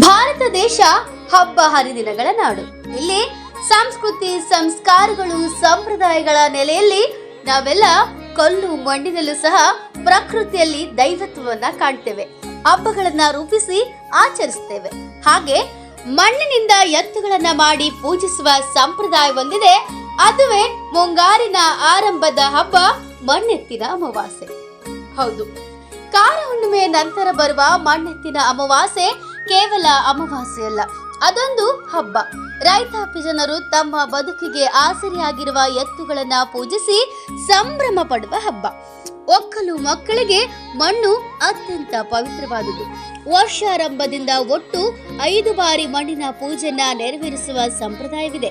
ಭಾರತ ದೇಶ ಹಬ್ಬ ಹರಿದಿನಗಳ ನಾಡು. ಇಲ್ಲಿ ಸಂಸ್ಕೃತಿ, ಸಂಸ್ಕಾರಗಳು, ಸಂಪ್ರದಾಯಗಳ ನೆಲೆಯಲ್ಲಿ ನಾವೆಲ್ಲ ಕಲ್ಲು ಮಣ್ಣಿನಲ್ಲೂ ಸಹ ಪ್ರಕೃತಿಯಲ್ಲಿ ದೈವತ್ವವನ್ನ ಕಾಣ್ತೇವೆ. ಹಬ್ಬಗಳನ್ನ ರೂಪಿಸಿ ಆಚರಿಸ್ತೇವೆ. ಹಾಗೆ ಮಣ್ಣಿನಿಂದ ಎತ್ತುಗಳನ್ನ ಮಾಡಿ ಪೂಜಿಸುವ ಸಂಪ್ರದಾಯ ಹೊಂದಿದೆ ಅದುವೇ ಮುಂಗಾರಿನ ಆರಂಭದ ಹಬ್ಬ ಮಣ್ಣೆತ್ತಿನ ಅಮಾವಾಸ್ಯೆ. ಹೌದು. ಕಾರ ಹುಣ್ಣಿಮೆ ನಂತರ ಬರುವ ಮಣ್ಣೆತ್ತಿನ ಅಮಾವಾಸ್ಯೆ ಕೇವಲ ಅಮಾವಾಸ್ಯೆಯಲ್ಲ, ಅದೊಂದು ಹಬ್ಬ. ರೈತಾಪಿ ಜನರು ತಮ್ಮ ಬದುಕಿಗೆ ಆಸರೆಯಾಗಿರುವ ಎತ್ತುಗಳನ್ನ ಪೂಜಿಸಿ ಸಂಭ್ರಮ ಪಡುವ ಹಬ್ಬ. ಒಕ್ಕಲು ಮಕ್ಕಳಿಗೆ ಮಣ್ಣು ಅತ್ಯಂತ ಪವಿತ್ರವಾದುದು ವರ್ಷಾರಂಭದಿಂದ ಒಟ್ಟು ಐದು ಬಾರಿ ಮಣ್ಣಿನ ಪೂಜೆಯನ್ನ ನೆರವೇರಿಸುವ ಸಂಪ್ರದಾಯವಿದೆ.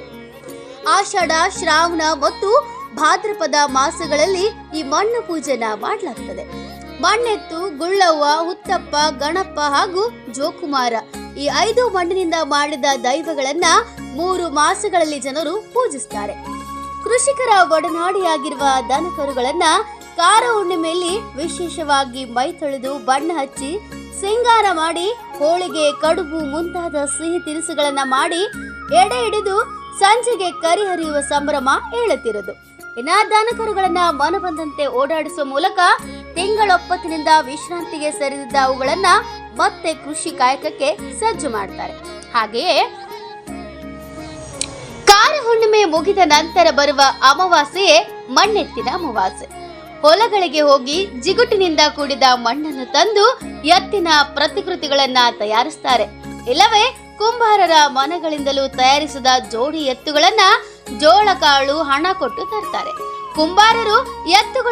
ಆಷಾಢ, ಶ್ರಾವಣ ಮತ್ತು ಭಾದ್ರಪದ ಮಾಸಗಳಲ್ಲಿ ಈ ಮಣ್ಣು ಪೂಜೆನ ಮಾಡಲಾಗ್ತದೆ. ಮಣ್ಣೆತ್ತು, ಗುಳ್ಳವ್ವ, ಹುತ್ತಪ್ಪ ಗಣಪ ಹಾಗೂ ಜೋಕುಮಾರ. ಈ ಐದು ಮಣ್ಣಿನಿಂದ ಮಾಡಿದ ದೈವಗಳನ್ನ ಮೂರು ಮಾಸಗಳಲ್ಲಿ ಜನರು ಪೂಜಿಸ್ತಾರೆ. ಕೃಷಿಕರ ಒಡನಾಡಿಯಾಗಿರುವ ದನಕರುಗಳನ್ನ ಕಾರ ಹುಣ್ಣಿಮೆಯಲ್ಲಿ ವಿಶೇಷವಾಗಿ ಮೈ ತೊಳೆದು ಬಣ್ಣ ಹಚ್ಚಿ ಸಿಂಗಾರ ಮಾಡಿ, ಹೋಳಿಗೆ, ಕಡುಬು ಮುಂತಾದ ಸಿಹಿ ತಿನಿಸುಗಳನ್ನ ಮಾಡಿ, ಎಡೆ ಹಿಡಿದು ಸಂಜೆಗೆ ಕರಿ ಹರಿಯುವ ಸಂಭ್ರಮ ಹೇಳುತ್ತಿರೋದು ಇನ್ನ ದನಕರುಗಳನ್ನ ಮನ ಬಂದಂತೆ ಓಡಾಡಿಸುವ ಮೂಲಕ ತಿಂಗಳೊಪ್ಪತ್ತಿನಿಂದ ವಿಶ್ರಾಂತಿಗೆ ಸರಿದಿದ್ದ ಅವುಗಳನ್ನ ಮತ್ತೆ ಕೃಷಿ ಕಾಯಕಕ್ಕೆ ಸಜ್ಜು ಮಾಡ್ತಾರೆ. ಹಾಗೆಯೇ ಕಾರ ಹುಣ್ಣಿಮೆ ಮುಗಿದ ನಂತರ ಬರುವ ಅಮಾವಾಸ್ಯೆಯೇ ಮಣ್ಣೆತ್ತಿನ ಅಮಾವಾಸ್ಯೆ. ಹೊಲಗಳಿಗೆ ಹೋಗಿ ಜಿಗುಟಿನಿಂದ ಕೂಡಿದ ಮಣ್ಣನ್ನು ತಂದು ಎತ್ತಿನ ಪ್ರತಿಕೃತಿಗಳನ್ನ ತಯಾರಿಸ್ತಾರೆ. ಇಲ್ಲವೇ, ಕುಂಬಾರರ ಮನೆಗಳಿಂದಲೂ ತಯಾರಿಸಿದ ಜೋಡಿ ಎತ್ತುಗಳನ್ನ ಜೋಳ ಕಾಳು ಹಣ ಕೊಟ್ಟು ತರ್ತಾರೆ. ಕುಂಬಾರರು ಎತ್ತುಗಳೊಂದಿಗೆ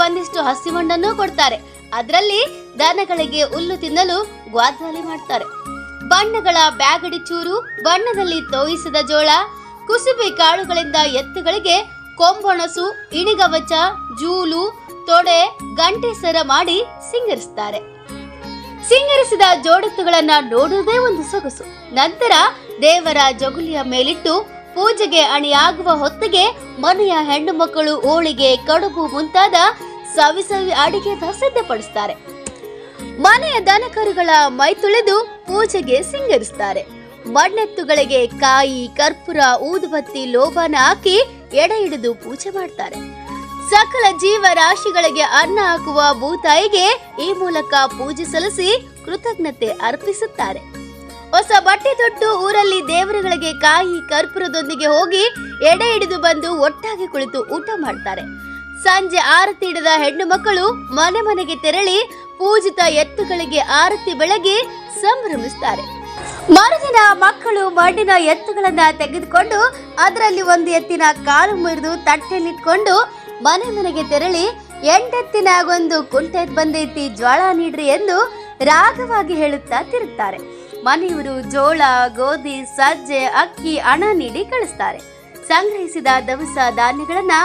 ಒಂದಿಷ್ಟು ಹಸಿಮಣ್ಣನ್ನು ಕೊಡ್ತಾರೆ. ಅದರಲ್ಲಿ ದನಗಳಿಗೆ ಹುಲ್ಲು ತಿನ್ನಲು ಗ್ವಾದ್ವಾಲಿ ಮಾಡ್ತಾರೆ. ಬಣ್ಣಗಳ ಬ್ಯಾಗಡಿ ಚೂರು, ಬಣ್ಣದಲ್ಲಿ ತೋಯಿಸಿದ ಜೋಳ, ಕುಸುಬಿ ಕಾಳುಗಳಿಂದ ಎತ್ತುಗಳಿಗೆ ಕೊಂಬೊಣಸು, ಇಣಿಗವಚ, ಜೂಲು, ತೊಡೆ ಗಂಟೆ ಸರ ಮಾಡಿ ಸಿಂಗರಿಸ್ತಾರೆ. ಸಿಂಗರಿಸಿದ ಜೋಡತ್ತುಗಳನ್ನ ನೋಡುವುದೇ ಒಂದು ಸೊಗಸು. ನಂತರ ದೇವರ ಜಗುಲಿಯ ಮೇಲಿಟ್ಟು ಪೂಜೆಗೆ ಅಣಿಯಾಗುವ ಹೊತ್ತಿಗೆ ಮನೆಯ ಹೆಣ್ಣು ಮಕ್ಕಳು ಹೋಳಿಗೆ, ಕಡುಬು ಮುಂತಾದ ಸವಿ ಸವಿ ಅಡಿಗೆನ ಸಿದ್ಧಪಡಿಸ್ತಾರೆ. ಮನೆಯ ದನಕರುಗಳ ಮೈ ತುಳಿದು ಪೂಜೆಗೆ ಸಿಂಗರಿಸ್ತಾರೆ. ಮಣ್ಣೆತ್ತುಗಳಿಗೆ ಕಾಯಿ, ಕರ್ಪೂರ, ಊದುಬತ್ತಿ ಲೋಬಾನ ಹಾಕಿ ಎಡೆ ಹಿಡಿದು ಪೂಜೆ ಮಾಡ್ತಾರೆ. ಸಕಲ ಜೀವರಾಶಿಗಳಿಗೆ ಅನ್ನ ಹಾಕುವ ಭೂತಾಯಿಗೆ ಈ ಮೂಲಕ ಪೂಜೆ ಸಲ್ಲಿಸಿ ಕೃತಜ್ಞತೆ ಅರ್ಪಿಸುತ್ತಾರೆ. ಹೊಸ ಬಟ್ಟೆ ತೊಟ್ಟು ಊರಲ್ಲಿ ದೇವರುಗಳಿಗೆ ಕಾಯಿ, ಕರ್ಪೂರದೊಂದಿಗೆ ಹೋಗಿ ಎಡೆ ಹಿಡಿದು ಬಂದು ಒಟ್ಟಾಗಿ ಕುಳಿತು ಊಟ ಮಾಡ್ತಾರೆ. ಸಂಜೆ ಆರತಿ ಹಿಡಿದ ಹೆಣ್ಣು ಮಕ್ಕಳು ಮನೆ ಮನೆಗೆ ತೆರಳಿ ಪೂಜಿತ ಎತ್ತುಗಳಿಗೆ ಆರತಿ ಬೆಳಗಿ ಸಂಭ್ರಮಿಸ್ತಾರೆ ಮರುದಿನ ಮಕ್ಕಳು ಮಣ್ಣಿನ ಎತ್ತುಗಳನ್ನ ತೆಗೆದುಕೊಂಡು ಅದರಲ್ಲಿ ಒಂದು ಎತ್ತಿನ ಕಾಲು ಮುರಿದು ತಟ್ಟೆಯಲ್ಲಿಟ್ಕೊಂಡು ಮನೆ ಮನೆಗೆ ತೆರಳಿ ಎಂಟೆತ್ತಿನಾಗೊಂದು ಕುಂಟೆ ಬಂದೈತಿ ಜ್ವಾಳ ನೀಡ್ರಿ ಎಂದು ರಾಗವಾಗಿ ಹೇಳುತ್ತಾ ತಿರುತ್ತಾರೆ. ಮನೆಯವರು ಜೋಳ, ಗೋಧಿ, ಸಜ್ಜೆ, ಅಕ್ಕಿ, ಹಣ ನೀಡಿ ಕಳಿಸ್ತಾರೆ. ಸಂಗ್ರಹಿಸಿದ ದವಸ ಧಾನ್ಯಗಳನ್ನ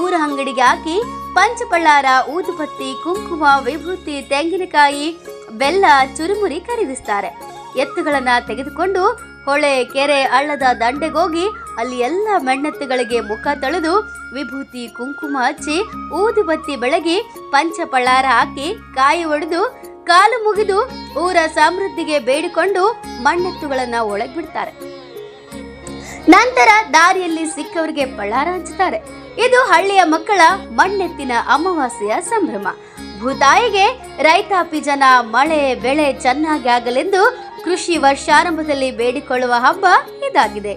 ಊರ ಅಂಗಡಿಗೆ ಹಾಕಿ ಪಂಚಪಳ್ಳಾರ, ಊದುಬತ್ತಿ, ಕುಂಕುಮ, ವಿಭೂತಿ, ತೆಂಗಿನಕಾಯಿ, ಬೆಲ್ಲ, ಚುರುಮುರಿ ಖರೀದಿಸ್ತಾರೆ. ಎತ್ತುಗಳನ್ನ ತೆಗೆದುಕೊಂಡು ಹೊಳೆ, ಕೆರೆ, ಹಳ್ಳದ ದಂಡೆಗೋಗಿ ಅಲ್ಲಿ ಎಲ್ಲ ಮಣ್ಣೆತ್ತುಗಳಿಗೆ ಮುಖ ತೊಳೆದು ವಿಭೂತಿ, ಕುಂಕುಮ ಹಚ್ಚಿ ಊದುಬತ್ತಿ ಬೆಳಗಿ ಪಂಚಪಳ್ಳಾರ ಹಾಕಿ ಕಾಯಿ ಒಡೆದು ಕಾಲು ಮುಗಿದು ಊರ ಸಮೃದ್ಧಿಗೆ ಬೇಡಿಕೊಂಡು ಮಣ್ಣೆತ್ತುಗಳನ್ನ ಒಳಗೆ ಬಿಡ್ತಾರೆ ನಂತರ ದಾರಿಯಲ್ಲಿ ಸಿಕ್ಕವರಿಗೆ ಬಳ್ಳಾರ ಹಂಚುತ್ತಾರೆ ಇದು ಹಳ್ಳಿಯ ಮಕ್ಕಳ ಮಣ್ಣೆತ್ತಿನ ಅಮಾವಾಸ್ಯೆಯ ಸಂಭ್ರಮ. ಭೂತಾಯಿಗೆ ರೈತಾಪಿ ಜನ ಮಳೆ ಬೆಳೆ ಚೆನ್ನಾಗಿ ಆಗಲೆಂದು ಕೃಷಿ ವರ್ಷಾರಂಭದಲ್ಲಿ ಬೇಡಿಕೊಳ್ಳುವ ಹಬ್ಬ ಇದಾಗಿದೆ.